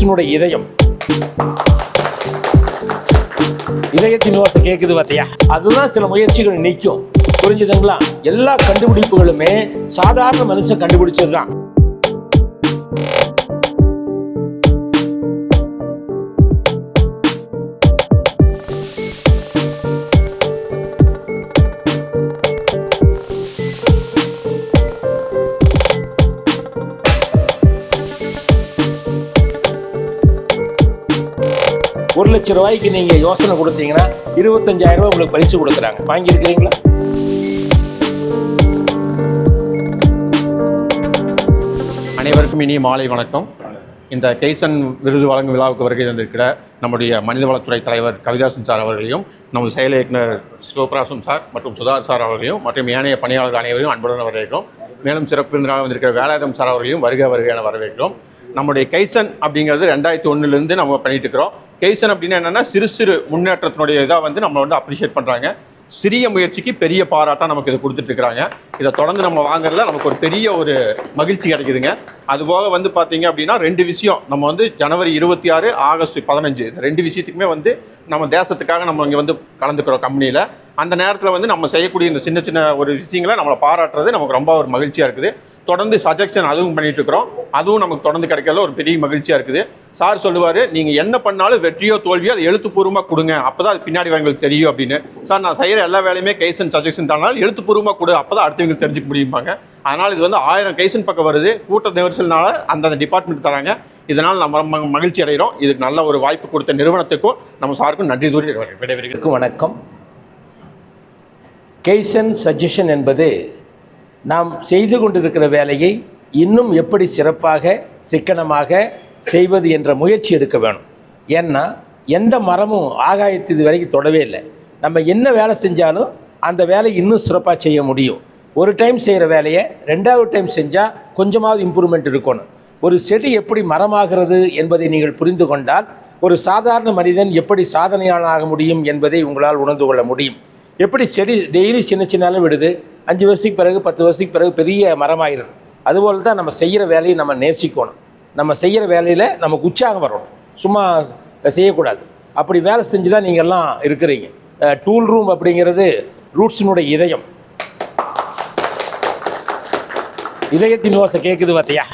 ரூட்ஸினுடைய இதயம். இதயத்தின் ஓசை கேட்குது பார்த்தியா? அதுதான் சில முயற்சிகள் நிற்கும் புரிஞ்சுதுங்களா? எல்லா கண்டுபிடிப்புகளுமே சாதாரண மனுஷன் கண்டுபிடிச்சிருக்கான் லட்சம் ரூபாய்க்கு நீங்க யோசனை கொடுத்தீங்கன்னா இருபத்தஞ்சாயிரம் ரூபாய் உங்களுக்கு பரிசு கொடுக்குறாங்க வாங்கியிருக்கீங்களா அனைவருக்கும் இனிய மாலை வணக்கம். இந்த கெய்சன் விருது வழங்கும் விழாவுக்கு வருகை தந்திருக்கிற நம்முடைய மனிதவளத்துறை தலைவர் கவிதாசன் சார் அவர்களையும் நமது செயல் இயக்குனர் சிவபிராசம் சார் மற்றும் சுதார் சார் அவர்களையும் மற்றும் ஏனைய பணியாளர்கள் அனைவரையும் அன்புடன் வரவேற்கிறோம். மேலும் சிறப்பு விருந்தினராக வந்திருக்கிற வேலாயுதம் சார் அவர்களையும் வருக வருகையான வரவேற்கிறோம். நம்முடைய கைசன் அப்படிங்கிறது ரெண்டாயிரத்தி ஒன்றுலேருந்து நம்ம பண்ணிட்டு இருக்கிறோம். கெய்சன் அப்படின்னா என்னென்னா சிறு சிறு முன்னேற்றத்தினுடைய இதாக வந்து நம்மளை வந்து அப்ரிஷியேட் பண்ணுறாங்க சிறிய முயற்சிக்கு பெரிய பாராட்டாக நமக்கு இதை கொடுத்துட்ருக்குறாங்க இதை தொடர்ந்து நம்ம வாங்குறதுல நமக்கு ஒரு பெரிய ஒரு மகிழ்ச்சி கிடைக்குதுங்க. அதுபோக வந்து பார்த்தீங்க அப்படின்னா ரெண்டு விஷயம். நம்ம வந்து ஜனவரி இருபத்தி ஆறு ஆகஸ்ட் பதினஞ்சு. இந்த ரெண்டு விஷயத்துக்குமே வந்து நம்ம தேசத்துக்காக நம்ம இங்கே வந்து கலந்துக்கிறோம் கம்பெனியில் அந்த நேரத்தில் வந்து நம்ம செய்யக்கூடிய இந்த சின்ன சின்ன ஒரு விஷயங்களை நம்மளை பாராட்டுறது நமக்கு ரொம்ப ஒரு மகிழ்ச்சியாக இருக்குது. தொடர்ந்து சஜெக்ஷன் அதுவும் பண்ணிட்டு இருக்கிறோம். அதுவும் நமக்கு தொடர்ந்து கிடைக்கிறதுல ஒரு பெரிய மகிழ்ச்சியாக இருக்குது. சார் சொல்லுவார் நீங்கள் என்ன பண்ணாலும் வெற்றியோ தோல்வியோ அதை எழுத்துப்பூர்வமாக கொடுங்க. அப்போ தான் அது பின்னாடி எங்களுக்கு தெரியும் அப்படின்னு. சார் நான் செய்கிற எல்லா வேலையுமே கைசன் சஜெக்ஷன் தானாலும் எழுத்துப்பூர்வமாக கொடு. அப்போ தான் அடுத்தவங்களுக்கு தெரிஞ்சுக்க முடியுமாங்க அதனால் இது வந்து ஆயிரம் கைசன் பக்கம் வருது. கூட்ட நெரிசல்னால அந்தந்த டிபார்ட்மெண்ட் தராங்க. இதனால் நம்ம மகிழ்ச்சி அடைகிறோம் இதுக்கு நல்ல ஒரு வாய்ப்பு கொடுத்த நிறுவனத்துக்கும் நம்ம சாருக்கும் நன்றி தூரி விடைபெறுகிறேன். வணக்கம். கெய்சன் சஜஷன் என்பது நாம் செய்து கொண்டிருக்கிற வேலையை இன்னும் எப்படி சிறப்பாக சிக்கனமாக செய்வது என்ற முயற்சி எடுக்க வேணும். ஏன்னா எந்த மரமும் ஆகாயத்து இது வரைக்கும் தொடவே இல்லை. நம்ம என்ன வேலை செஞ்சாலும் அந்த வேலை இன்னும் சிறப்பாக செய்ய முடியும். ஒரு டைம் செய்கிற வேலையை ரெண்டாவது டைம் செஞ்சால் கொஞ்சமாவது இம்ப்ரூவ்மெண்ட் இருக்கணும். ஒரு செடி எப்படி மரமாகிறது என்பதை நீங்கள் புரிந்து கொண்டால் ஒரு சாதாரண மனிதன் எப்படி சாதனையாளனாக முடியும் என்பதை உங்களால் உணர்ந்து கொள்ள முடியும். எப்படி செடி டெய்லி சின்ன சின்னாலும் விடுது? அஞ்சு வருஷத்துக்கு பிறகு பத்து வருஷத்துக்கு பிறகு பெரிய மரமாயிருது. அதுபோல் தான் நம்ம செய்கிற வேலையை நம்ம நேசிக்கணும். நம்ம செய்கிற வேலையில் நமக்கு உற்சாகம் வரணும். சும்மா செய்யக்கூடாது. அப்படி வேலை செஞ்சு தான் நீங்கள்லாம் இருக்கிறீங்க டூல் ரூம் அப்படிங்கிறது ரூட்ஸினுடைய இதயம். இதயத்தின் ஓசை கேட்குது பார்த்தியா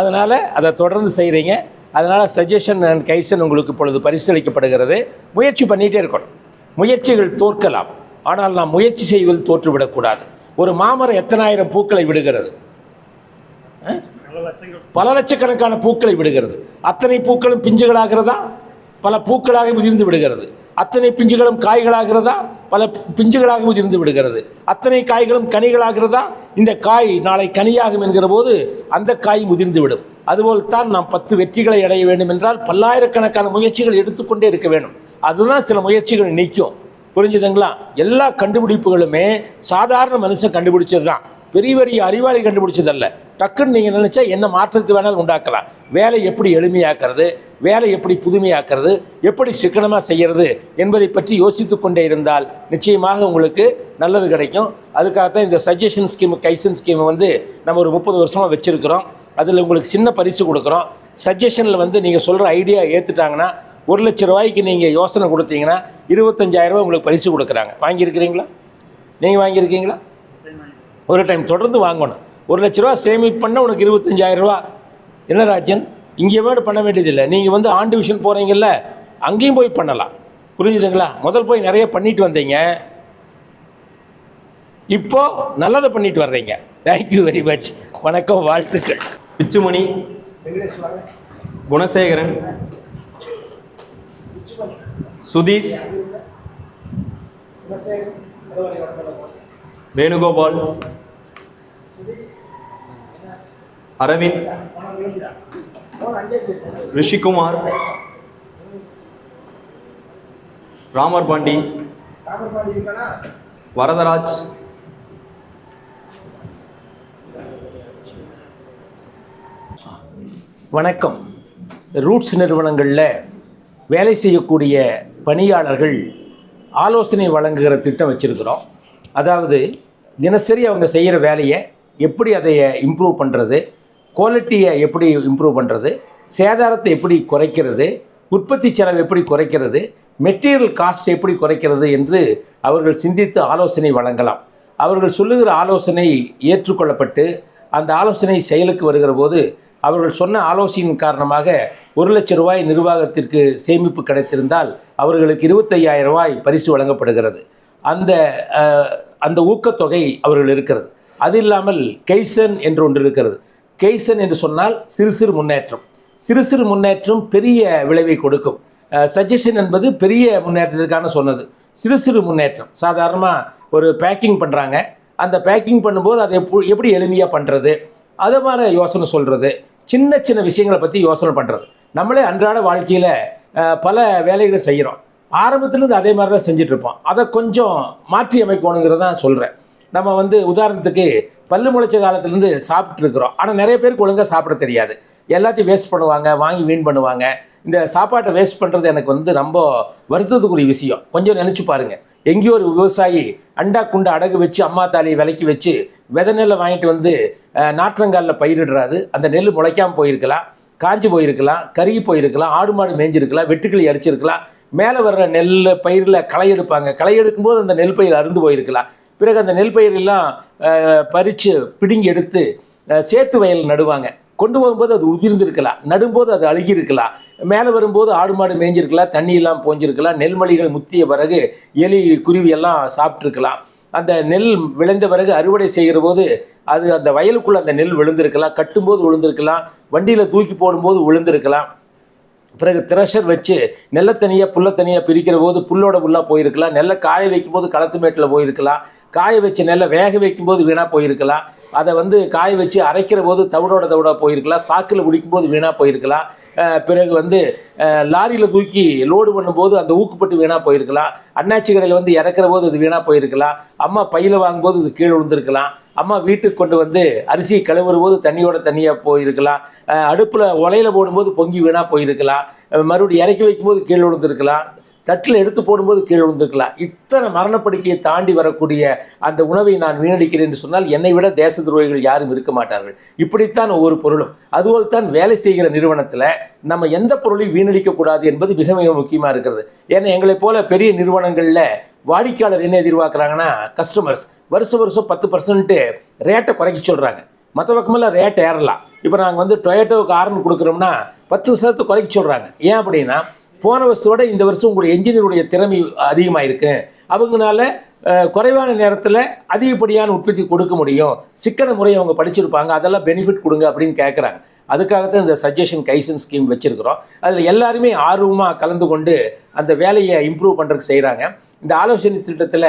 அதனால் அதை தொடர்ந்து செய்கிறீங்க அதனால் சஜஷன் அண்ட் கைசன் உங்களுக்கு இப்பொழுது பரிசீலிக்கப்படுகிறது. முயற்சி பண்ணிகிட்டே இருக்கணும். முயற்சிகள் தோற்கலாம். ஆனால் நாம் முயற்சி செய்வதில் தோற்றுவிடக்கூடாது. ஒரு மாமரம் எத்தனாயிரம் பூக்களை விடுகிறது? பல லட்சக்கணக்கான பூக்களை விடுகிறது. அத்தனை பூக்களும் பிஞ்சுகளாகிறதா? பல பூக்களாக உதிர்ந்து விடுகிறது. அத்தனை பிஞ்சுகளும் காய்களாகிறதா? பல பிஞ்சுகளாக உதிர்ந்து விடுகிறது. அத்தனை காய்களும் கனிகளாகிறதா? இந்த காய் நாளை கனியாகும் என்கிற போது அந்த காய் முதிர்ந்து விடும். அதுபோல் தான் நாம் பத்து வெற்றிகளை அடைய வேண்டும் என்றால் பல்லாயிரக்கணக்கான முயற்சிகள் எடுத்துக்கொண்டே இருக்க வேண்டும். அதுதான் சில முயற்சிகள் நிற்கும் புரிஞ்சுதுங்களா? எல்லா கண்டுபிடிப்புகளுமே சாதாரண மனுஷன் கண்டுபிடிச்சது தான் பெரிய பெரிய அறிவாளி கண்டுபிடிச்சதல்ல. டக்குன்னு நீங்கள் நினச்சா என்ன மாற்றத்தை வேணாலும் உண்டாக்கலாம். வேலை எப்படி எளிமையாக்குறது? வேலை எப்படி புதுமையாக்குறது? எப்படி சிக்கனமாக செய்கிறது என்பதை பற்றி யோசித்து கொண்டே இருந்தால் நிச்சயமாக உங்களுக்கு நல்லது கிடைக்கும். அதுக்காகத்தான் இந்த சஜஷன் ஸ்கீம் கைசன் ஸ்கீமை வந்து நம்ம ஒரு முப்பது வருஷமாக வச்சுருக்கிறோம். அதில் உங்களுக்கு சின்ன பரிசு கொடுக்குறோம். சஜஷனில் வந்து நீங்கள் சொல்கிற ஐடியா ஏற்றுட்டாங்கன்னா ஒரு லட்ச ரூபாய்க்கு நீங்கள் யோசனை கொடுத்தீங்கன்னா இருபத்தஞ்சாயிரரூபா உங்களுக்கு பரிசு கொடுக்குறாங்க. வாங்கியிருக்கிறீங்களா? நீங்கள் வாங்கியிருக்கீங்களா? ஒரு டைம் தொடர்ந்து வாங்கணும். ஒரு லட்ச ரூபா சேமிப்பு பண்ண உனக்கு இருபத்தஞ்சாயிரரூபா என்ன ராஜன்? இங்கே வேடு பண்ண வேண்டியதில்லை. நீங்கள் வந்து ஆண்டு விஷன் போகிறீங்கல்ல அங்கேயும் போய் பண்ணலாம். புரிஞ்சுதுங்களா? முதல் போய் நிறைய பண்ணிட்டு வந்தீங்க. இப்போ நல்லதை பண்ணிட்டு வர்றீங்க. தேங்க்யூ வெரி மச் வணக்கம் வாழ்த்துக்கள். பிச்சுமணி குணசேகரன் சுதீஷ். வேணுகோபால். அரவிந்த். ரிஷிகுமார். ராமர் பாண்டி. வரதராஜ். வணக்கம். ரூட்ஸ் நிறுவனங்களில் வேலை செய்யக்கூடிய பணியாளர்கள் ஆலோசனை வழங்குகிற திட்டம் வச்சுருக்கிறோம். அதாவது தினசரி அவங்க செய்கிற வேலையை எப்படி அதை இம்ப்ரூவ் பண்ணுறது குவாலிட்டியை எப்படி இம்ப்ரூவ் பண்ணுறது சேதாரத்தை எப்படி குறைக்கிறது உற்பத்தி செலவு எப்படி குறைக்கிறது மெட்டீரியல் காஸ்ட் எப்படி குறைக்கிறது என்று அவர்கள் சிந்தித்து ஆலோசனை வழங்கலாம். அவர்கள் சொல்லுகிற ஆலோசனை ஏற்றுக்கொள்ளப்பட்டு அந்த ஆலோசனை செயலுக்கு வருகிற போது அவர்கள் சொன்ன ஆலோசனையின் காரணமாக ஒரு லட்ச ரூபாய் நிர்வாகத்திற்கு சேமிப்பு கிடைத்திருந்தால் அவர்களுக்கு இருபத்தையாயிரம் ரூபாய் பரிசு வழங்கப்படுகிறது. அந்த அந்த ஊக்கத்தொகை அவர்கள் இருக்கிறது. அது இல்லாமல் கெய்சன் என்று ஒன்று இருக்கிறது. கெய்சன் என்று சொன்னால் சிறு சிறு முன்னேற்றம். சிறு சிறு முன்னேற்றம் பெரிய விளைவை கொடுக்கும். சஜஷன் என்பது பெரிய முன்னேற்றத்திற்கான சொன்னது. சிறு சிறு முன்னேற்றம். சாதாரணமாக ஒரு பேக்கிங் பண்ணுறாங்க அந்த பேக்கிங் பண்ணும்போது அதை எப்படி எளிமையாக பண்ணுறது அதை மாதிரி யோசனை சொல்கிறது சின்ன சின்ன விஷயங்களை பற்றி யோசனை பண்ணுறது நம்மளே அன்றாட வாழ்க்கையில் பல வேலைகளை செய்கிறோம் ஆரம்பத்துலேருந்து அதே மாதிரி தான் செஞ்சிட்ருப்போம் அதை கொஞ்சம் மாற்றி அமைக்கணுங்கிறத தான் சொல்கிறேன் நம்ம வந்து உதாரணத்துக்கு பல்லு முளைச்ச காலத்துலேருந்து சாப்பிட்ருக்குறோம் ஆனால் நிறைய பேருக்கு ஒழுங்காக சாப்பிட தெரியாது. எல்லாத்தையும் வேஸ்ட் பண்ணுவாங்க வாங்கி வீண் பண்ணுவாங்க. இந்த சாப்பாட்டை வேஸ்ட் பண்ணுறது எனக்கு வந்து ரொம்ப வருத்தத்துக்குரிய விஷயம். கொஞ்சம் நினச்சி பாருங்கள் எங்கேயோ ஒரு விவசாயி அண்டா குண்டா அடகு வச்சு அம்மா தாலியை விலைக்கு வச்சு விதை நெல்லை வாங்கிட்டு வந்து நாற்றங்காலில் பயிரிடுறாரு. அந்த நெல் முளைக்காமல் போயிருக்கலாம். காஞ்சி போயிருக்கலாம் கருகி போயிருக்கலாம் ஆடு மாடு மேய்ஞ்சிருக்கலாம் வெட்டுக்கிளி அரிச்சிருக்கலாம். மேலே வர்ற நெல் பயிரில் களை எடுப்பாங்க. களை எடுக்கும்போது அந்த நெல் பயிர் அருந்து போயிருக்கலாம். பிறகு அந்த நெல் பயிரெல்லாம் பறித்து பிடுங்கி எடுத்து சேத்து வயல் நடுவாங்க. கொண்டு போகும்போது அது உதிர்ந்திருக்கலாம். நடும்போது அது அழுகியிருக்கலாம். மேலே வரும்போது ஆடு மாடு மேய்ஞ்சிருக்கலாம் தண்ணியெல்லாம் போஞ்சிருக்கலாம் நெல்மலிகள் முத்திய பிறகு எலி குருவியெல்லாம் சாப்பிட்ருக்கலாம் அந்த நெல் விளைந்த பிறகு அறுவடை செய்கிற போது அது அந்த வயலுக்குள்ள அந்த நெல் விழுந்திருக்கலாம் கட்டும்போது விழுந்திருக்கலாம் வண்டியில் தூக்கி போடும்போது விழுந்திருக்கலாம். பிறகு த்ரெஷர் வச்சு நெல்லை தனியாக புல்லை தனியாக பிரிக்கிற போது புல்லோட புல்லாக போயிருக்கலாம் நெல்லை காய வைக்கும்போது களத்து மேட்டில் போயிருக்கலாம் காய வச்சு நெல்லை வேக வைக்கும்போது வீணாக போயிருக்கலாம். அதை வந்து காய வச்சு அரைக்கிற போது தவிடோட தவிடாக போயிருக்கலாம் சாக்கில் பிடிக்கும்போது வீணாக போயிருக்கலாம். பிறகு வந்து லாரியில் தூக்கி லோடு பண்ணும்போது அந்த ஊக்குப்பட்டு வீணாக போயிருக்கலாம். அண்ணாச்சி கடையில் வந்து இறக்குற போது அது வீணாக போயிருக்கலாம். அம்மா பையில் வாங்கும்போது இது கீழே விழுந்திருக்கலாம். அம்மா வீட்டுக்கு கொண்டு வந்து அரிசி கழுவுற போது தண்ணியோட தண்ணியாக போயிருக்கலாம். அடுப்பில் உலையில் போடும்போது பொங்கி வீணாக போயிருக்கலாம். மறுபடியும் இறக்கி வைக்கும்போது கீழே விழுந்திருக்கலாம். தட்டில் எடுத்து போடும்போது கீழே விழுந்திருக்கலாம். இத்தனை மரணப்படுக்கையை தாண்டி வரக்கூடிய அந்த உணவை நான் வீணடிக்கிறேன் என்று சொன்னால் என்னை விட தேச துரோகிகள் யாரும் இருக்க மாட்டார்கள். இப்படித்தான் ஒவ்வொரு பொருளும். அதுபோல் தான் வேலை செய்கிற நிறுவனத்தில் நம்ம எந்த பொருளையும் வீணடிக்கக்கூடாது என்பது மிக மிக முக்கியமாக இருக்கிறது. ஏன்னா எங்களைப் போல பெரிய நிறுவனங்களில் வாடிக்கையாளர் என்ன எதிர்பார்க்குறாங்கன்னா கஸ்டமர்ஸ் வருஷம் வருஷம் பத்து பர்சன்ட்டு ரேட்டை குறைக்க சொல்கிறாங்க மற்ற பக்கமெல்லாம் ரேட் ஏறலாம். இப்போ நாங்கள் வந்து டொயேட்டோவுக்கு ஆரன் கொடுக்குறோம்னா பத்து சதத்தை குறைக்க சொல்கிறாங்க ஏன் அப்படின்னா போன வருஷத்தோட இந்த வருஷம் உங்களுடைய என்ஜினியருடைய திறமை அதிகமாக இருக்கு அவங்கனால குறைவான நேரத்தில் அதிகப்படியான உற்பத்தி கொடுக்க முடியும். சிக்கன முறையை அவங்க படிச்சிருப்பாங்க. அதெல்லாம் பெனிஃபிட் கொடுங்க அப்படின்னு கேட்குறாங்க அதுக்காகத்தான் இந்த சஜஷன் கைசன் ஸ்கீம் வச்சுருக்கிறோம். அதில் எல்லாருமே ஆர்வமாக கலந்து கொண்டு அந்த வேலையை இம்ப்ரூவ் பண்ணுறதுக்கு செய்கிறாங்க இந்த ஆலோசனை திட்டத்தில்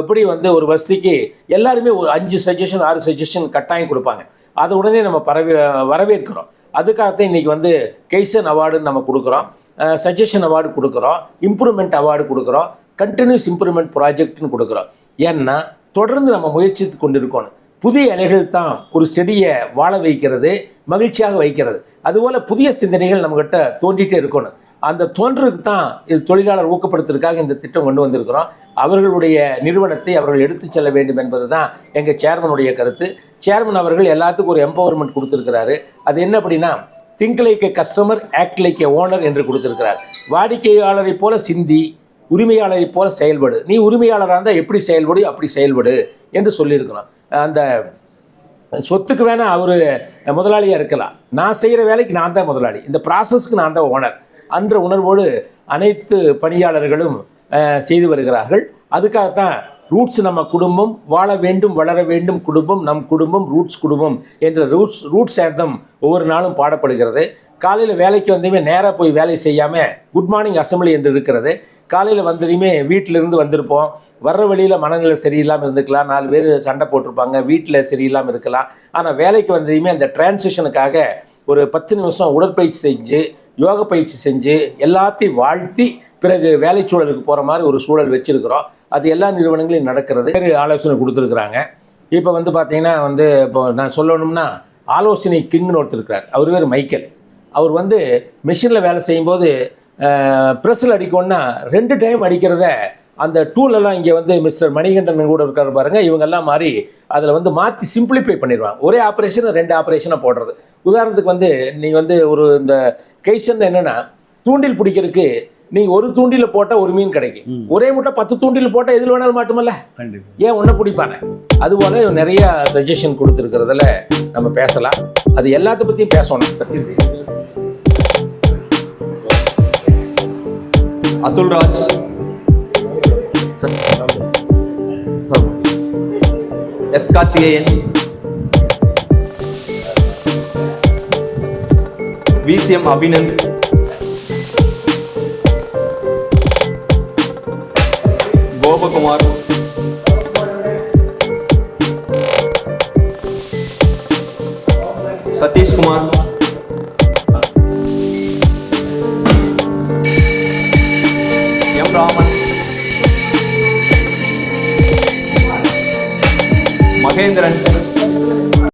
எப்படி வந்து ஒரு வருஷத்துக்கு எல்லாருமே ஒரு அஞ்சு சஜஷன் ஆறு சஜஷன் கட்டாயம் கொடுப்பாங்க. அதை உடனே நம்ம பரவே வரவேற்கிறோம். அதுக்காகத்தான் இன்றைக்கி வந்து கெய்சன் அவார்டுன்னு நம்ம கொடுக்குறோம். சஜஷன் அவார்டு கொடுக்குறோம் இம்ப்ரூவ்மெண்ட் அவார்டு கொடுக்குறோம் கண்டினியூஸ் இம்ப்ரூவ்மெண்ட் ப்ராஜெக்ட்னு கொடுக்குறோம். ஏன்னா தொடர்ந்து நம்ம முயற்சித்து கொண்டிருக்கணும் புதிய இலைகள் தான் ஒரு செடியை வாழ வைக்கிறது மகிழ்ச்சியாக வைக்கிறது. அதுபோல் புதிய சிந்தனைகள் நம்மக்கிட்ட தோன்றிகிட்டே இருக்கணும். அந்த தோன்றதுக்கு தான் இது தொழிலாளர் ஊக்கப்படுத்துறதுக்காக இந்த திட்டம் கொண்டு வந்திருக்கிறோம். அவர்களுடைய நிறுவனத்தை அவர்கள் எடுத்துச் செல்ல வேண்டும் என்பது தான் எங்கள் சேர்மனுடைய கருத்து. சேர்மன் அவர்கள் எல்லாத்துக்கும் ஒரு எம்பவர்மெண்ட் கொடுத்துருக்கிறாரு. அது என்ன அப்படின்னா think like a customer act like a owner என்று கொடுத்திருக்கிறார். வாடிக்கையாளரை போல சிந்தி உரிமையாளரை போல செயல்படு. நீ உரிமையாளராக இருந்தால் எப்படி செயல்படு அப்படி செயல்படு என்று சொல்லியிருக்கிறோம் அந்த சொத்துக்கு வேணால் அவர் முதலாளியாக இருக்கலாம். நான் செய்கிற வேலைக்கு நான் தான் முதலாளி. இந்த ப்ராசஸ்க்கு நான் தான் ஓனர் அன்ற உணர்வோடு அனைத்து பணியாளர்களும் செய்து வருகிறார்கள். அதுக்காகத்தான் ரூட்ஸ் நம்ம குடும்பம் வாழ வேண்டும் வளர வேண்டும் குடும்பம் நம் குடும்பம் ரூட்ஸ் குடும்பம் என்ற ரூட்ஸ் ரூட்ஸ் ஏந்தம் ஒவ்வொரு நாளும் பாடப்படுகிறது. காலையில் வேலைக்கு வந்ததுமே நேராக போய் வேலை செய்யாமல் குட் மார்னிங் அசம்பிளி என்று இருக்கிறது. காலையில் வந்ததையுமே வீட்டிலேருந்து வந்திருப்போம். வர்ற வழியில் மனநிலை சரியில்லாமல் இருந்துக்கலாம். நாலு பேர் சண்டை போட்டிருப்பாங்க. வீட்டில் சரியில்லாமல் இருக்கலாம். ஆனால் வேலைக்கு வந்ததையுமே அந்த டிரான்சிஷனுக்காக ஒரு பத்து நிமிஷம் உடற்பயிற்சி செஞ்சு யோக பயிற்சி செஞ்சு எல்லாத்தையும் வாழ்த்தி பிறகு வேலை சூழலுக்கு போகிற மாதிரி ஒரு சூழல் வச்சுருக்கிறோம். அது எல்லா நிறுவனங்களையும் நடக்கிறது. வேறு ஆலோசனை கொடுத்துருக்குறாங்க. இப்போ வந்து பார்த்தீங்கன்னா வந்து இப்போ நான் சொல்லணும்னா ஆலோசனை கிங்னு ஒருத்தர் இருக்கிறார். அவர் பேர் மைக்கேல். அவர் வந்து மிஷினில் வேலை செய்யும்போது ப்ரெஸ்ஸில் அடிக்கணும்னா ரெண்டு டைம் அடிக்கிறத அந்த டூலெல்லாம் இங்கே வந்து மிஸ்டர் மணிகண்டன் கூட இருக்கார் பாருங்க. இவங்கெல்லாம் மாறி அதில் வந்து மாற்றி சிம்பிளிஃபை பண்ணிடுவாங்க. ஒரே ஆப்ரேஷன் ரெண்டு ஆப்ரேஷனை போடுறது. உதாரணத்துக்கு வந்து நீங்கள் வந்து ஒரு இந்த கைஷன் என்னென்னா தூண்டில் பிடிக்கிறதுக்கு நீங்கள் ஒரு தூண்டில போட்டால் ஒரு மீன் கிடைக்கும். ஒரே முட்டை பத்து தூண்டில் போட்டால் எதில் வேணாலும் மாட்டுமல்ல? ஏன் ஒன்றை பிடிப்பானே அதுபோல நிறைய சஜஷன் கொடுத்துருக்கிறதுல நம்ம பேசலாம். அது எல்லாத்த பற்றியும் பேசணும் Satyaji Atul Raj. S Karthikeyan. VCM Abhinand. uma